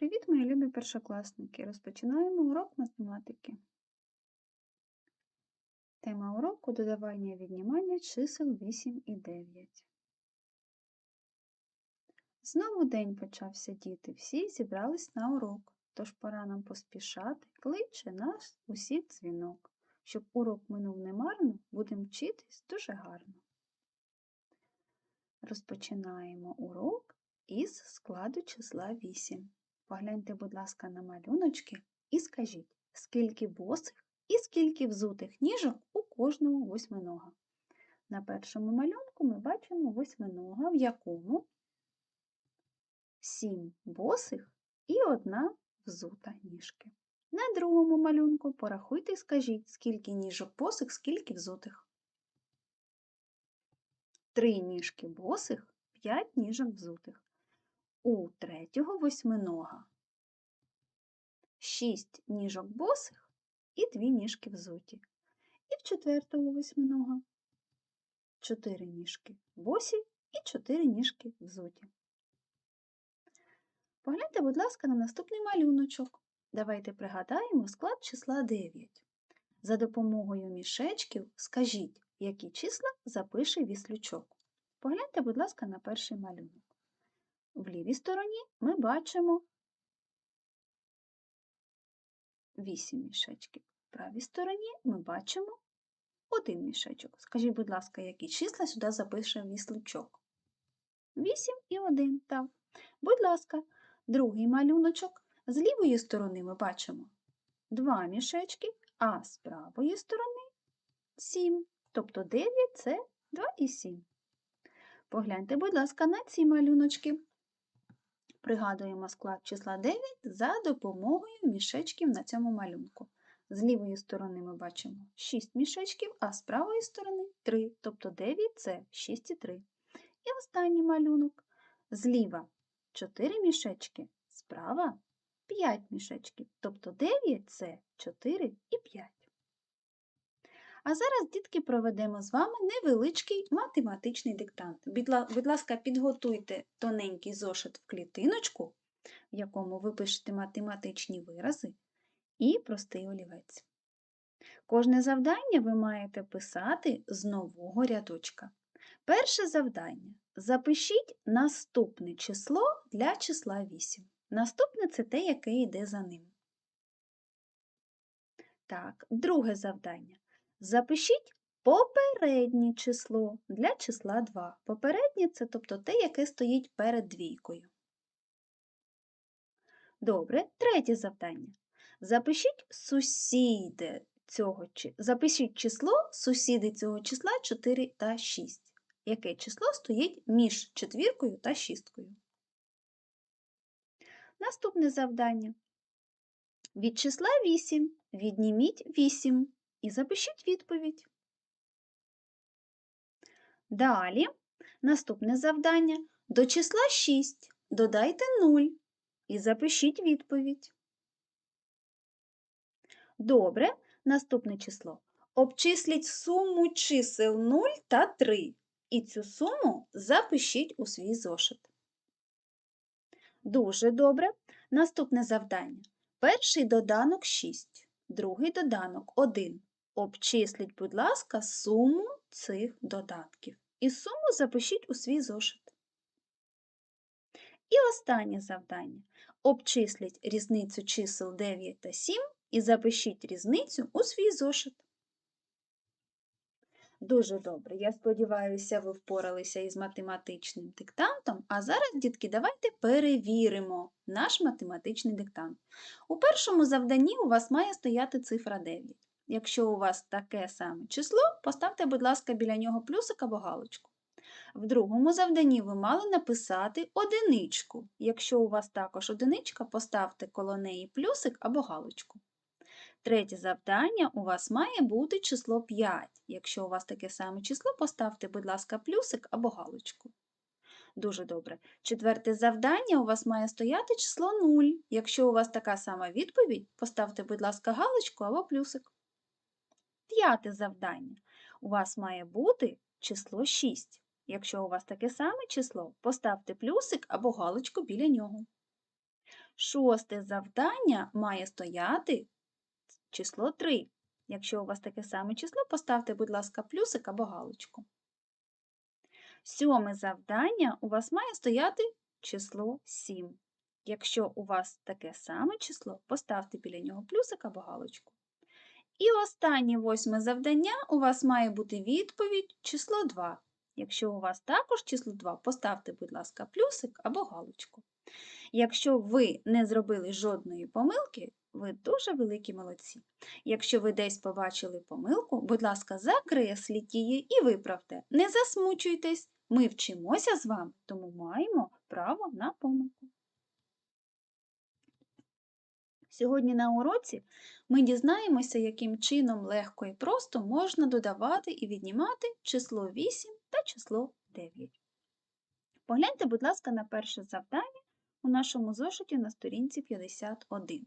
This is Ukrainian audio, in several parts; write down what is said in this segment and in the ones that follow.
Привіт, мої любі першокласники! Розпочинаємо урок математики. Тема уроку додавання і віднімання чисел 8 і 9. Знову день почався, діти. Всі зібрались на урок, тож пора нам поспішати, кличе нас усіх дзвінок. Щоб урок минув немарно, будемо вчитись дуже гарно. Розпочинаємо урок із складу числа 8. Погляньте, будь ласка, на малюночки і скажіть, скільки босих і скільки взутих ніжок у кожного восьминога. На першому малюнку ми бачимо восьминога, в якому сім босих і одна взута ніжки. На другому малюнку порахуйте і скажіть, скільки ніжок босих, скільки взутих. Три ніжки босих, п'ять ніжок взутих. У третього восьминога шість ніжок босих і дві ніжки взуті. І в четвертого восьминога чотири ніжки босі і чотири ніжки взуті. Погляньте, будь ласка, на наступний малюночок. Давайте пригадаємо склад числа 9. За допомогою мішечків скажіть, які числа запише віслючок. Погляньте, будь ласка, на перший малюнок. В лівій стороні ми бачимо 8 мішечків. В правій стороні ми бачимо один мішечок. Скажіть, будь ласка, які числа сюди запише віслючок? 8 і 1, так. Будь ласка, другий малюночок. З лівої сторони ми бачимо 2 мішечки, а з правої сторони 7. Тобто 9 це 2 і 7. Погляньте, будь ласка, на ці малюночки. Пригадуємо склад числа 9 за допомогою мішечків на цьому малюнку. З лівої сторони ми бачимо 6 мішечків, а з правої сторони 3, тобто 9 це 6 і 3. І останній малюнок. Зліва 4 мішечки, справа 5 мішечків, тобто 9 це 4 і 5. А зараз, дітки, проведемо з вами невеличкий математичний диктант. Будь ласка, підготуйте тоненький зошит в клітиночку, в якому ви пишете математичні вирази, і простий олівець. Кожне завдання ви маєте писати з нового рядочка. Перше завдання. Запишіть наступне число для числа 8. Наступне це те, яке йде за ним. Так, друге завдання. Запишіть попереднє число для числа 2. Попереднє це тобто те, яке стоїть перед двійкою. Добре, третє завдання. Запишіть сусіди цього запишіть число сусіди цього числа 4 та 6. Яке число стоїть між четвіркою та шісткою? Наступне завдання. Від числа 8 відніміть 8 і запишіть відповідь. Далі наступне завдання. До числа 6 додайте 0 і запишіть відповідь. Добре, наступне число. Обчисліть суму чисел 0 та 3. І цю суму запишіть у свій зошит. Дуже добре. Наступне завдання. Перший доданок 6, другий доданок 1. Обчисліть, будь ласка, суму цих додатків. І суму запишіть у свій зошит. І останнє завдання. Обчисліть різницю чисел 9 та 7 і запишіть різницю у свій зошит. Дуже добре. Я сподіваюся, ви впоралися із математичним диктантом. А зараз, дітки, давайте перевіримо наш математичний диктант. У першому завданні у вас має стояти цифра 9. Якщо у вас таке саме число, поставте, будь ласка, біля нього плюсик або галочку. В другому завданні ви мали написати одиничку. Якщо у вас також одиничка, поставте коло неї плюсик або галочку. Третє завдання у вас має бути число 5. Якщо у вас таке саме число, поставте, будь ласка, плюсик або галочку. Дуже добре. Четверте завдання у вас має стояти число 0. Якщо у вас така сама відповідь, поставте, будь ласка, галочку або плюсик. П'яте завдання. У вас має бути число 6. Якщо у вас таке саме число, поставте плюсик або галочку біля нього. Шосте завдання має стояти число 3. Якщо у вас таке саме число, поставте, будь ласка, плюсик або галочку. Сьоме завдання у вас має стояти число 7. Якщо у вас таке саме число, поставте біля нього плюсик або галочку. І останнє восьме завдання у вас має бути відповідь число 2. Якщо у вас також число 2, поставте, будь ласка, плюсик або галочку. Якщо ви не зробили жодної помилки, ви дуже великі молодці. Якщо ви десь побачили помилку, будь ласка, закресліть її і виправте. Не засмучуйтесь, ми вчимося з вами, тому маємо право на помилку. Сьогодні на уроці ми дізнаємося, яким чином легко і просто можна додавати і віднімати число 8 та число 9. Погляньте, будь ласка, на перше завдання у нашому зошиті на сторінці 51.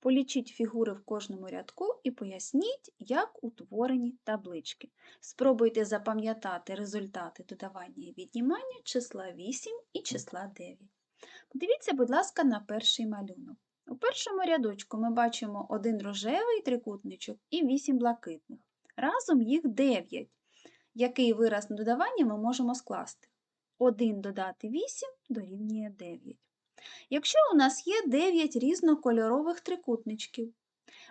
Полічіть фігури в кожному рядку і поясніть, як утворені таблички. Спробуйте запам'ятати результати додавання і віднімання числа 8 і числа 9. Подивіться, будь ласка, на перший малюнок. У першому рядочку ми бачимо один рожевий трикутничок і 8 блакитних. Разом їх 9. Який вираз на додавання ми можемо скласти? 1 додати 8 дорівнює 9. Якщо у нас є 9 різнокольорових трикутничків,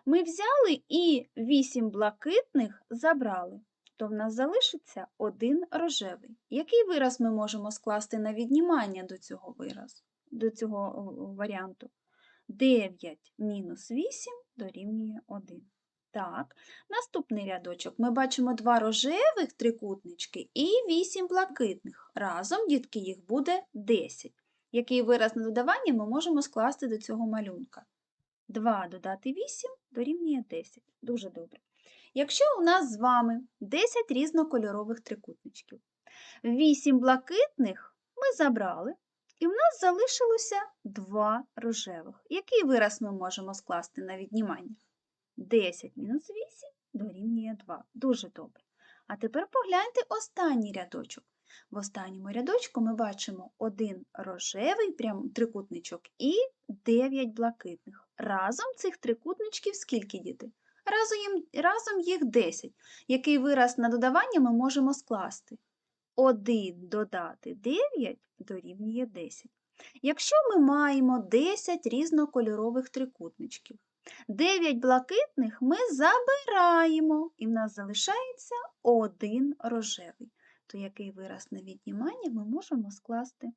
ми взяли і 8 блакитних забрали, то в нас залишиться один рожевий. Який вираз ми можемо скласти на віднімання до цього виразу, до цього варіанту? 9 мінус 8 дорівнює 1. Так, наступний рядочок. Ми бачимо два рожевих трикутнички і 8 блакитних. Разом, дітки, їх буде 10. Який вираз на додавання ми можемо скласти до цього малюнка? 2 додати 8 дорівнює 10. Дуже добре. Якщо у нас з вами 10 різнокольорових трикутничків, 8 блакитних ми забрали, і в нас залишилося 2 рожевих. Який вираз ми можемо скласти на віднімання? 10 мінус 8 дорівнює 2. Дуже добре. А тепер погляньте останній рядочок. В останньому рядочку ми бачимо один рожевий прям трикутничок і 9 блакитних. Разом цих трикутничків скільки діти? Разом їх 10. Який вираз на додавання ми можемо скласти? 1 додати 9 дорівнює 10. Якщо ми маємо 10 різнокольорових трикутничків, 9 блакитних ми забираємо, і в нас залишається один рожевий. То який вираз на віднімання ми можемо скласти?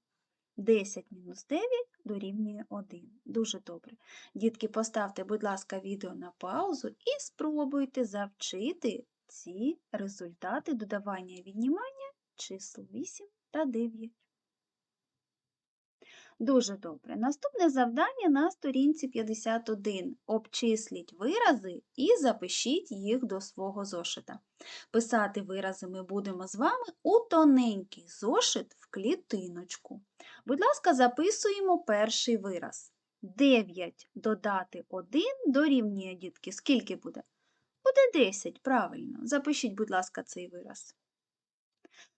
10 мінус 9 дорівнює 1. Дуже добре. Дітки, поставте, будь ласка, відео на паузу і спробуйте завчити ці результати додавання і віднімання чисел 8 та 9. Дуже добре. Наступне завдання на сторінці 51. Обчисліть вирази і запишіть їх до свого зошита. Писати вирази ми будемо з вами у тоненький зошит в клітиночку. Будь ласка, записуємо перший вираз. 9 додати 1 дорівнює, дітки, скільки буде? Буде 10, правильно. Запишіть, будь ласка, цей вираз.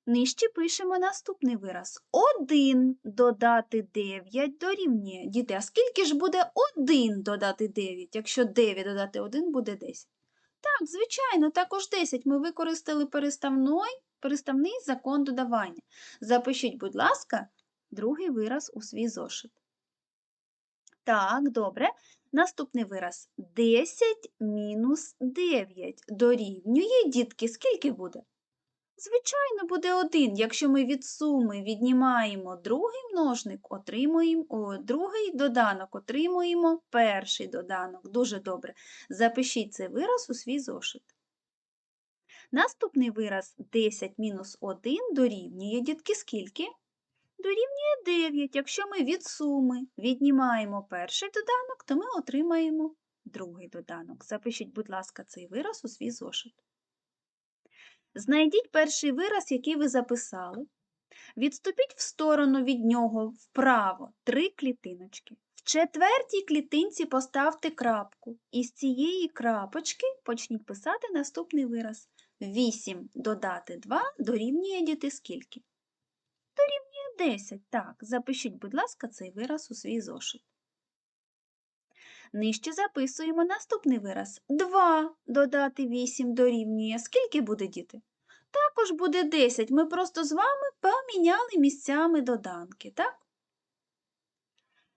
Нижче пишемо наступний вираз. 1 додати 9 дорівнює. Діти, а скільки ж буде 1 додати 9, якщо 9 додати 1 буде 10? Так, звичайно, також 10 ми використали переставний, переставний закон додавання. Запишіть, будь ласка, другий вираз у свій зошит. Так, добре. Наступний вираз 10 мінус 9 дорівнює, дітки, скільки буде? Звичайно, буде один. Якщо ми від суми віднімаємо другий множник, отримуємо о, другий доданок, отримуємо перший доданок. Дуже добре. Запишіть цей вираз у свій зошит. Наступний вираз 10 мінус 1 дорівнює, дітки, скільки? Дорівнює 9. Якщо ми від суми віднімаємо перший доданок, то ми отримаємо другий доданок. Запишіть, будь ласка, цей вираз у свій зошит. Знайдіть перший вираз, який ви записали. Відступіть в сторону від нього вправо три клітиночки. В четвертій клітинці поставте крапку. І з цієї крапочки почніть писати наступний вираз. 8 додати 2 дорівнює діти скільки? Дорівнює 10. Так, запишіть, будь ласка, цей вираз у свій зошит. Нижче записуємо наступний вираз. 2 додати 8 дорівнює. Скільки буде, діти? Також буде 10. Ми просто з вами поміняли місцями доданки, так?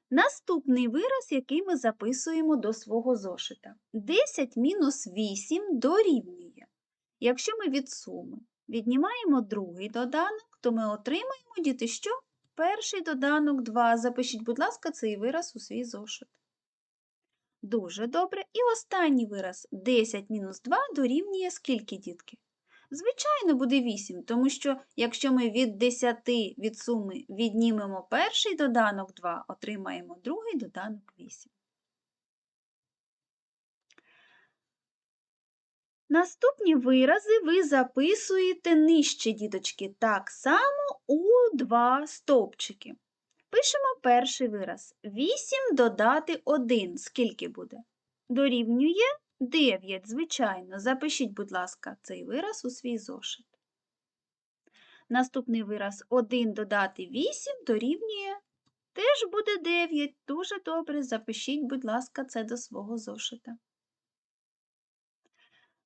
Наступний вираз, який ми записуємо до свого зошита. 10 мінус 8 дорівнює. Якщо ми від суми віднімаємо другий доданок, то ми отримаємо, діти, що? Перший доданок 2. Запишіть, будь ласка, цей вираз у свій зошит. Дуже добре. І останній вираз 10 мінус 2 дорівнює скільки, дітки? Звичайно, буде 8, тому що якщо ми від 10 від суми віднімемо перший доданок 2, отримаємо другий доданок 8. Наступні вирази ви записуєте нижче, діточки, так само у два стовпчики. Пишемо перший вираз. 8 додати 1. Скільки буде? Дорівнює 9, звичайно. Запишіть, будь ласка, цей вираз у свій зошит. Наступний вираз 1 додати 8 дорівнює теж буде 9. Дуже добре. Запишіть, будь ласка, це до свого зошита.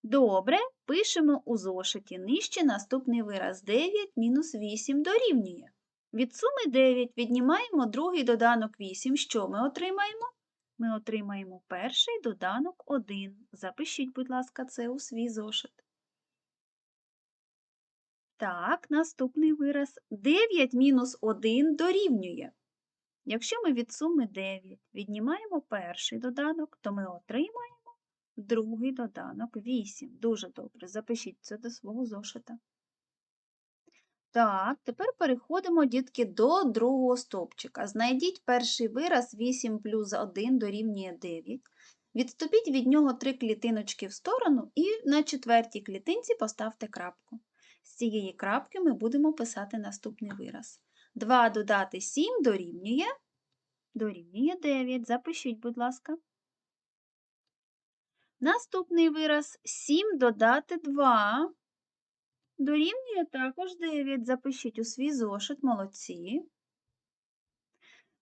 Добре, пишемо у зошиті нижче наступний вираз 9 мінус 8 дорівнює. Від суми 9 віднімаємо другий доданок 8. Що ми отримаємо? Ми отримаємо перший доданок 1. Запишіть, будь ласка, це у свій зошит. Так, наступний вираз 9 мінус 1 дорівнює. Якщо ми від суми 9 віднімаємо перший доданок, то ми отримаємо другий доданок 8. Дуже добре. Запишіть це до свого зошита. Так, тепер переходимо, дітки, до другого стовпчика. Знайдіть перший вираз 8 плюс 1 дорівнює 9. Відступіть від нього три клітиночки в сторону і на четвертій клітинці поставте крапку. З цієї крапки ми будемо писати наступний вираз. 2 додати 7 дорівнює, дорівнює 9. Запишіть, будь ласка. Наступний вираз 7 додати 2 дорівнює також 9. Запишіть у свій зошит, молодці.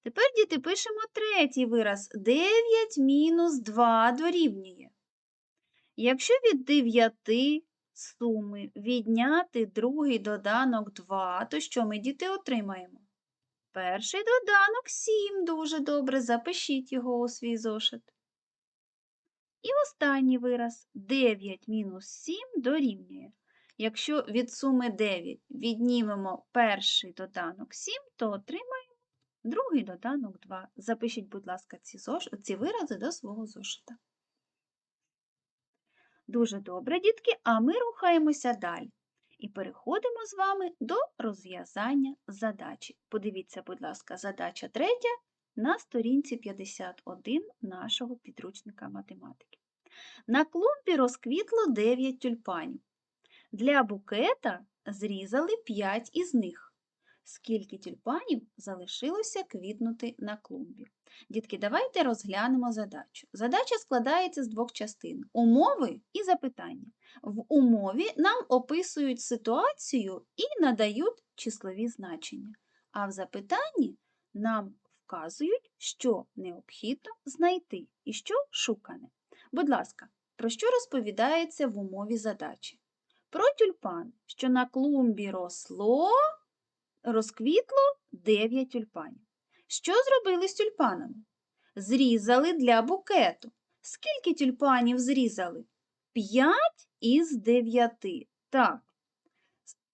Тепер, діти, пишемо третій вираз. 9 мінус 2 дорівнює. Якщо від 9 суми відняти другий доданок 2, то що ми, діти, отримаємо? Перший доданок 7. Дуже добре. Запишіть його у свій зошит. І останній вираз 9 мінус 7 дорівнює. Якщо від суми 9 віднімемо перший доданок 7, то отримаємо другий доданок 2. Запишіть, будь ласка, ці, зош... ці вирази до свого зошита. Дуже добре, дітки, а ми рухаємося далі. І переходимо з вами до розв'язання задачі. Подивіться, будь ласка, задача третя на сторінці 51 нашого підручника математики. На клумбі розквітло 9 тюльпанів. Для букета зрізали 5 із них. Скільки тюльпанів залишилося квітнути на клумбі? Дітки, давайте розглянемо задачу. Задача складається з двох частин умови і запитання. В умові нам описують ситуацію і надають числові значення, а в запитанні нам вказують, що необхідно знайти і що шукане. Будь ласка, про що розповідається в умові задачі? Про тюльпан, що на клумбі росло, розквітло 9 тюльпанів. Що зробили з тюльпанами? Зрізали для букету. Скільки тюльпанів зрізали? 5 із 9. Так.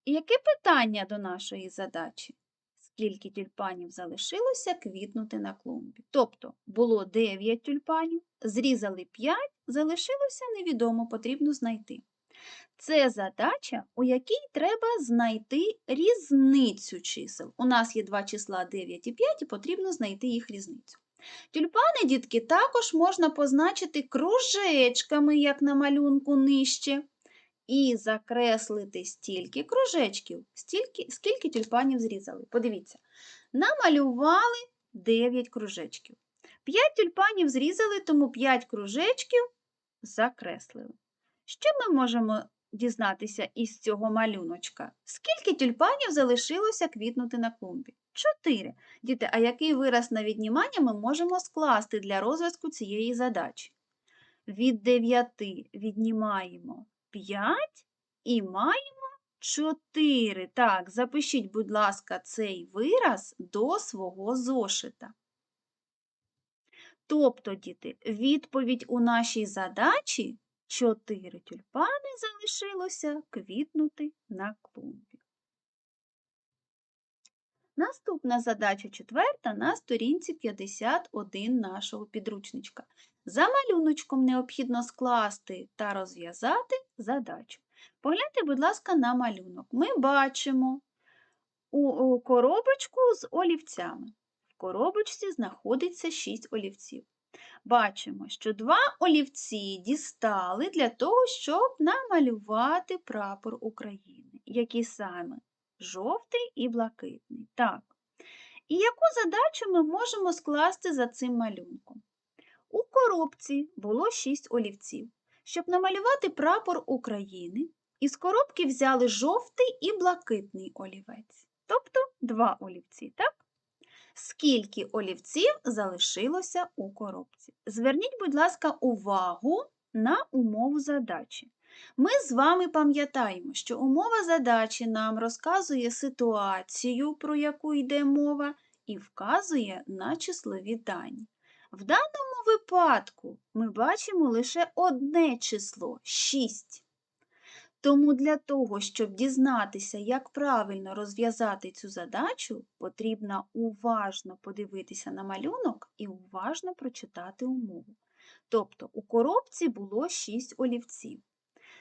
Яке питання до нашої задачі? Скільки тюльпанів залишилося квітнути на клумбі? Тобто було 9 тюльпанів, зрізали 5, залишилося невідомо, потрібно знайти. Це задача, у якій треба знайти різницю чисел. У нас є два числа 9 і 5, і потрібно знайти їх різницю. Тюльпани, дітки, також можна позначити кружечками, як на малюнку нижче, і закреслити стільки кружечків, стільки, скільки тюльпанів зрізали. Подивіться, намалювали 9 кружечків. 5 тюльпанів зрізали, тому 5 кружечків закреслили. Що ми можемо дізнатися із цього малюночка? Скільки тюльпанів залишилося квітнути на клумбі? 4. Діти, а який вираз на віднімання ми можемо скласти для розв'язку цієї задачі? Від 9 віднімаємо 5 і маємо 4. Так, запишіть, будь ласка, цей вираз до свого зошита. Тобто, діти, відповідь у нашій задачі 4 тюльпани залишилося квітнути на клумбі. Наступна задача четверта на сторінці 51 нашого підручничка. За малюночком необхідно скласти та розв'язати задачу. Погляньте, будь ласка, на малюнок. Ми бачимо у коробочку з олівцями. В коробочці знаходиться 6 олівців. Бачимо, що два олівці дістали для того, щоб намалювати прапор України. Які саме? Жовтий і блакитний. Так. І яку задачу ми можемо скласти за цим малюнком? У коробці було 6 олівців. Щоб намалювати прапор України, із коробки взяли жовтий і блакитний олівець, тобто два олівці, так? Скільки олівців залишилося у коробці? Зверніть, будь ласка, увагу на умову задачі. Ми з вами пам'ятаємо, що умова задачі нам розказує ситуацію, про яку йде мова, і вказує на числові дані. В даному випадку ми бачимо лише одне число 6. Тому для того, щоб дізнатися, як правильно розв'язати цю задачу, потрібно уважно подивитися на малюнок і уважно прочитати умову. Тобто у коробці було 6 олівців.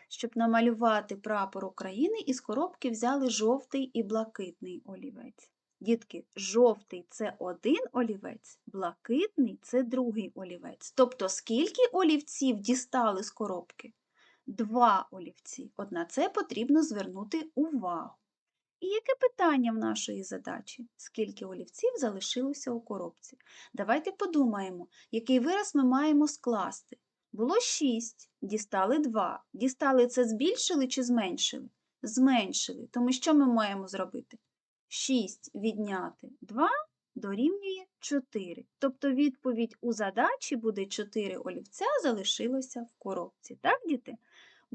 Щоб намалювати прапор України, із коробки взяли жовтий і блакитний олівець. Дітки, жовтий це один олівець, блакитний це другий олівець. Тобто, скільки олівців дістали з коробки? Два олівці. От на це потрібно звернути увагу. І яке питання в нашої задачі? Скільки олівців залишилося у коробці? Давайте подумаємо, який вираз ми маємо скласти. Було 6, дістали 2. Дістали це збільшили чи зменшили? Зменшили. Тому що ми маємо зробити? 6 відняти 2 дорівнює 4. Тобто відповідь у задачі буде 4 олівця залишилося в коробці. Так, діти?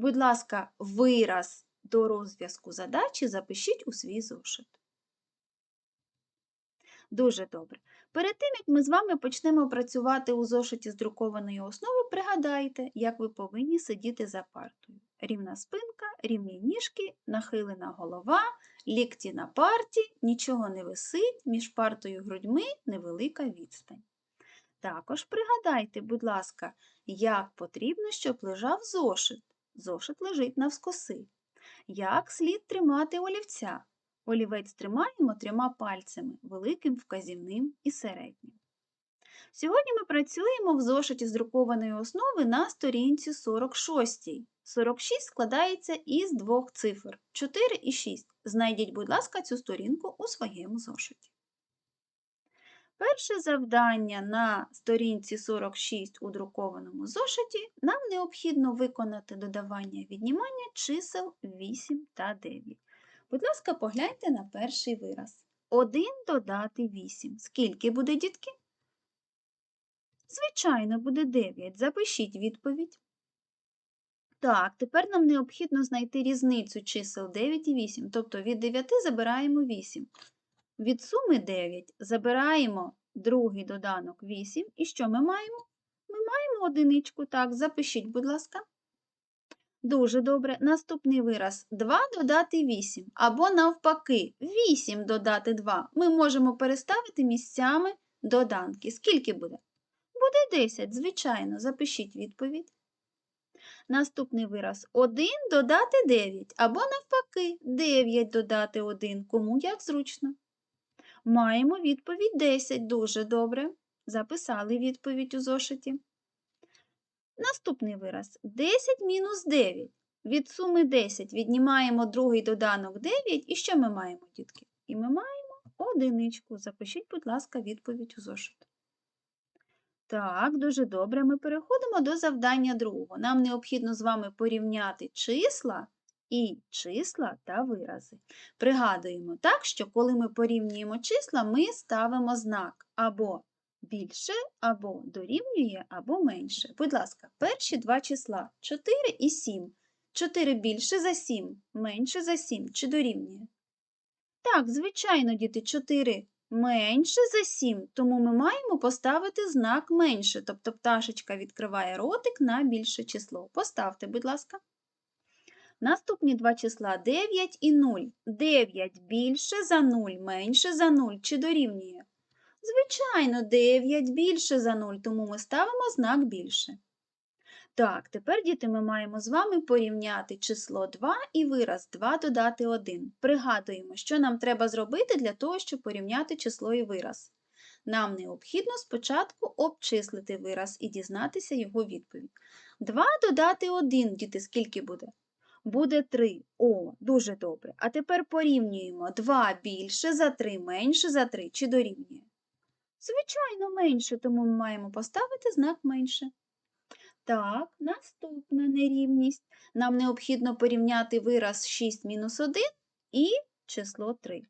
Будь ласка, вираз до розв'язку задачі запишіть у свій зошит. Дуже добре. Перед тим, як ми з вами почнемо працювати у зошиті з друкованої основи, пригадайте, як ви повинні сидіти за партою. Рівна спинка, рівні ніжки, нахилена голова, лікті на парті, нічого не висить, між партою грудьми невелика відстань. Також пригадайте, будь ласка, як потрібно, щоб лежав зошит. Зошит лежить навскоси. Як слід тримати олівця? Олівець тримаємо трьома пальцями великим, вказівним і середнім. Сьогодні ми працюємо в зошиті з друкованої основи на сторінці 46. 46 складається із двох цифр 4 і 6. Знайдіть, будь ласка, цю сторінку у своєму зошиті. Перше завдання на сторінці 46 у друкованому зошиті нам необхідно виконати додавання віднімання чисел 8 та 9. Будь ласка, погляньте на перший вираз. 1 додати 8. Скільки буде, дітки? Звичайно, буде 9. Запишіть відповідь. Так, тепер нам необхідно знайти різницю чисел 9 і 8. Тобто від 9 забираємо 8. Від суми 9 забираємо другий доданок 8. І що ми маємо? Ми маємо одиничку. Так, запишіть, будь ласка. Дуже добре. Наступний вираз 2 додати 8. Або навпаки, 8 додати 2. Ми можемо переставити місцями доданки. Скільки буде? Буде 10, звичайно, запишіть відповідь. Наступний вираз 1 додати 9. Або навпаки, 9 додати 1. Кому як зручно. Маємо відповідь 10. Дуже добре. Записали відповідь у зошиті. Наступний вираз 10 мінус 9. Від суми 10 віднімаємо другий доданок 9. І що ми маємо, дітки? І ми маємо одиничку. Запишіть, будь ласка, відповідь у зошит. Так, дуже добре. Ми переходимо до завдання другого. Нам необхідно з вами порівняти числа і числа та вирази. Пригадуємо так, що коли ми порівнюємо числа, ми ставимо знак або більше, або дорівнює, або менше. Будь ласка, перші два числа 4 і 7. 4 більше за 7, менше за 7 чи дорівнює? Так, звичайно, діти, 4 менше за 7, тому ми маємо поставити знак менше, тобто пташечка відкриває ротик на більше число. Поставте, будь ласка. Наступні два числа 9 і 0. 9 більше за 0, менше за 0 чи дорівнює? Звичайно, 9 більше за 0, тому ми ставимо знак більше. Так, тепер, діти, ми маємо з вами порівняти число 2 і вираз 2 додати 1. Пригадуємо, що нам треба зробити для того, щоб порівняти число і вираз. Нам необхідно спочатку обчислити вираз і дізнатися його відповідь. 2 додати 1, діти, скільки буде? Буде 3. О, дуже добре. А тепер порівнюємо 2 більше за 3 менше за 3 чи дорівнює? Звичайно, менше, тому ми маємо поставити знак менше. Так, наступна нерівність. Нам необхідно порівняти вираз 6 мінус 1 і число 3.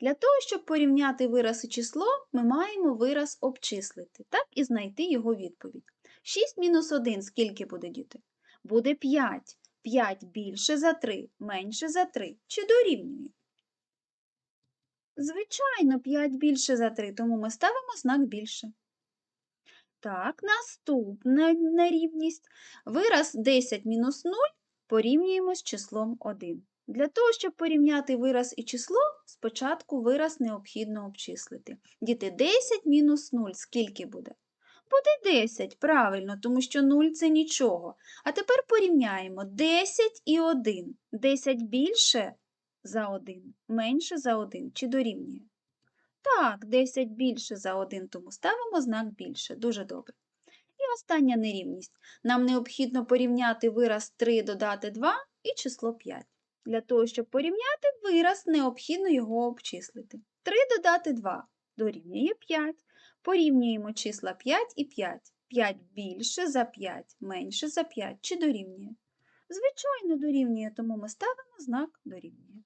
Для того, щоб порівняти вираз і число, ми маємо вираз обчислити, так і знайти його відповідь. 6 мінус 1 скільки буде, діти? Буде 5. 5 більше за 3, менше за 3. Чи дорівнює? Звичайно, 5 більше за 3, тому ми ставимо знак більше. Так, наступна нерівність. Вираз 10 мінус 0 порівнюємо з числом 1. Для того, щоб порівняти вираз і число, спочатку вираз необхідно обчислити. Діти, 10 мінус 0 скільки буде? Буде 10, правильно, тому що 0 це нічого. А тепер порівняємо 10 і 1. 10 більше за 1, менше за 1 чи дорівнює? Так, 10 більше за 1, тому ставимо знак більше. Дуже добре. І остання нерівність. Нам необхідно порівняти вираз 3 додати 2 і число 5. Для того, щоб порівняти вираз, необхідно його обчислити. 3 додати 2 дорівнює 5. Порівнюємо числа 5 і 5. 5 більше за 5, менше за 5 чи дорівнює? Звичайно, дорівнює, тому ми ставимо знак дорівнює.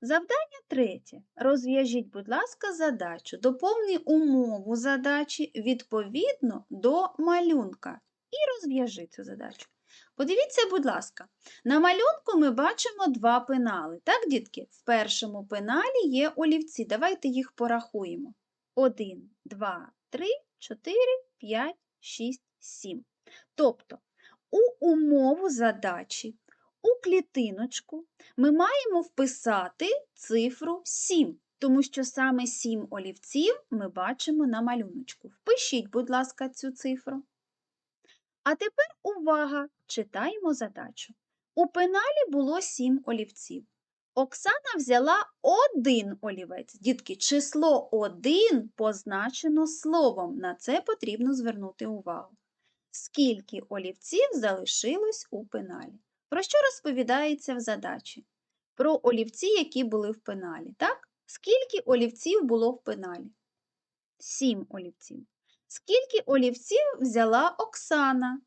Завдання третє. Розв'яжіть, будь ласка, задачу. Доповни умову задачі відповідно до малюнка і розв'яжи цю задачу. Подивіться, будь ласка, на малюнку ми бачимо два пенали. Так, дітки? В першому пеналі є олівці. Давайте їх порахуємо. 1, 2, 3, 4, 5, 6, 7. Тобто у умову задачі у клітиночку ми маємо вписати цифру 7, тому що саме 7 олівців ми бачимо на малюночку. Впишіть, будь ласка, цю цифру. А тепер увага! Читаємо задачу. У пеналі було 7 олівців. Оксана взяла один олівець. Дітки, число 1 позначено словом. На це потрібно звернути увагу. Скільки олівців залишилось у пеналі? Про що розповідається в задачі? Про олівці, які були в пеналі. Так? Скільки олівців було в пеналі? Сім олівців. Скільки олівців взяла Оксана?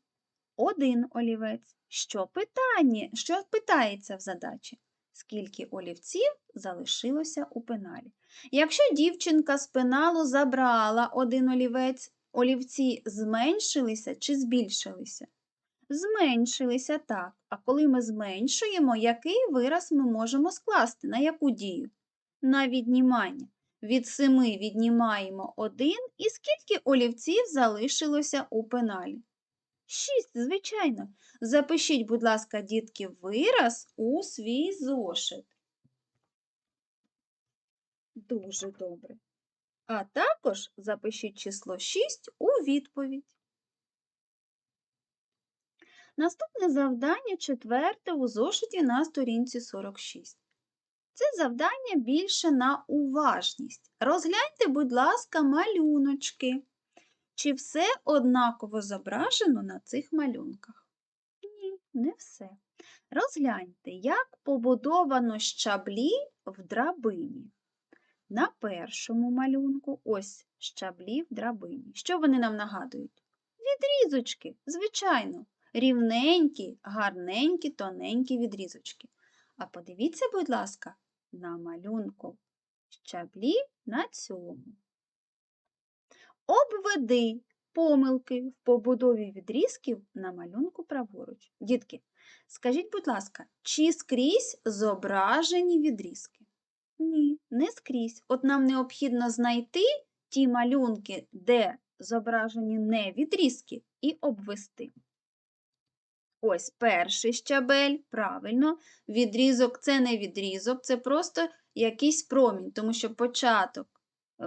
Один олівець. Що питання? Що питається в задачі? Скільки олівців залишилося у пеналі? Якщо дівчинка з пеналу забрала один олівець, олівці зменшилися чи збільшилися? Зменшилися так. А коли ми зменшуємо, який вираз ми можемо скласти? На яку дію? На віднімання. Від семи віднімаємо один і скільки олівців залишилося у пеналі? Шість, звичайно. Запишіть, будь ласка, дітки, вираз у свій зошит. Дуже добре. А також запишіть число 6 у відповідь. Наступне завдання четверте у зошиті на сторінці 46. Це завдання більше на уважність. Розгляньте, будь ласка, малюночки. Чи все однаково зображено на цих малюнках? Ні, не все. Розгляньте, як побудовано щаблі в драбині. На першому малюнку ось щаблі в драбині. Що вони нам нагадують? Відрізочки, звичайно. рівненькі, гарненькі, тоненькі відрізочки. А подивіться, будь ласка, на малюнку щаблі на цьому. Обведи помилки в побудові відрізків на малюнку праворуч. Дітки, скажіть, будь ласка, чи скрізь зображені відрізки? Ні, не скрізь. От нам необхідно знайти ті малюнки, де зображені не відрізки, і обвести. Ось перший щабель, правильно. Відрізок це не відрізок, це просто якийсь промінь, тому що початок,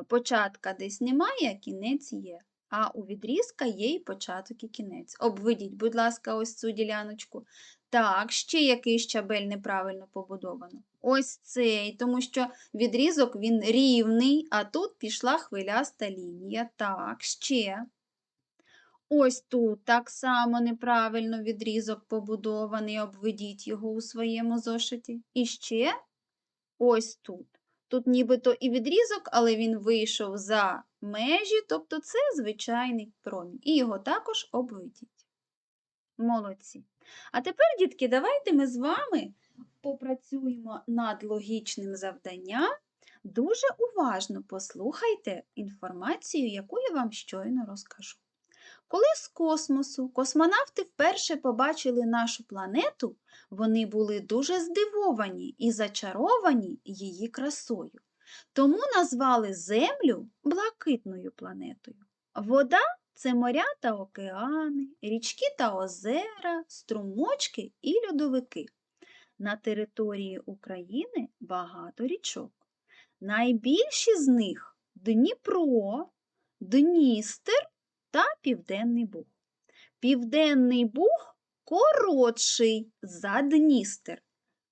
початка десь немає, кінець є. А у відрізка є і початок, і кінець. Обведіть, будь ласка, ось цю діляночку. Так, ще який щабель неправильно побудовано. Ось цей, тому що відрізок він рівний, а тут пішла хвиляста лінія. Так, ще. Ось тут так само неправильно відрізок побудований, обведіть його у своєму зошиті. І ще ось тут. Тут нібито і відрізок, але він вийшов за межі, тобто це звичайний промінь. І його також обведіть. Молодці. А тепер, дітки, давайте ми з вами попрацюємо над логічним завданням. Дуже уважно послухайте інформацію, яку я вам щойно розкажу. Коли з космосу космонавти вперше побачили нашу планету, вони були дуже здивовані і зачаровані її красою. Тому назвали Землю блакитною планетою. Вода це моря та океани, річки та озера, струмочки і льодовики. На території України багато річок. Найбільші з них Дніпро, Дністер та Південний Буг. Південний Буг коротший за Дністер,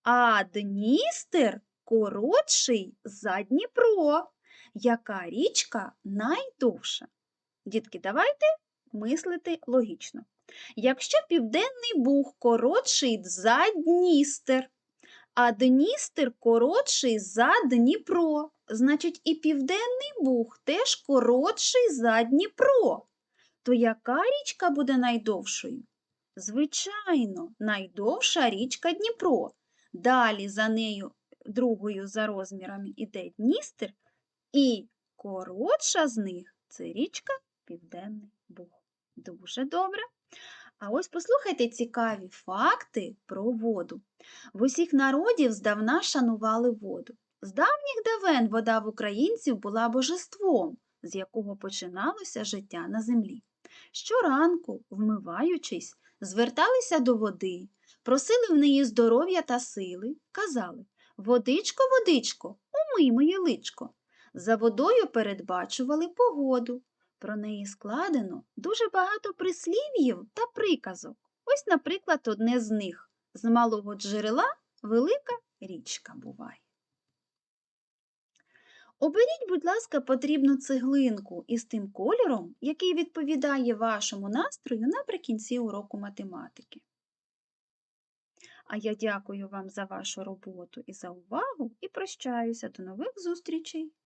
а Дністер коротший за Дніпро. Яка річка найдовша? Дітки, давайте мислити логічно. Якщо Південний Буг коротший за Дністер, а Дністер коротший за Дніпро, значить і Південний Буг теж коротший за Дніпро. То яка річка буде найдовшою? Звичайно, найдовша річка Дніпро. Далі за нею другою за розмірами іде Дністер, і коротша з них це річка Південний Буг. Дуже добре. А ось послухайте цікаві факти про воду. В усіх народів здавна шанували воду. З давніх давен вода в українців була божеством, з якого починалося життя на землі. Щоранку, вмиваючись, зверталися до води, просили в неї здоров'я та сили, казали Водичко, водичко, умий моє личко. За водою передбачували погоду. Про неї складено дуже багато прислів'їв та приказок. Ось, наприклад, одне з них з малого джерела велика річка буває. Оберіть, будь ласка, потрібну цеглинку із тим кольором, який відповідає вашому настрою наприкінці уроку математики. А я дякую вам за вашу роботу і за увагу і прощаюся до нових зустрічей!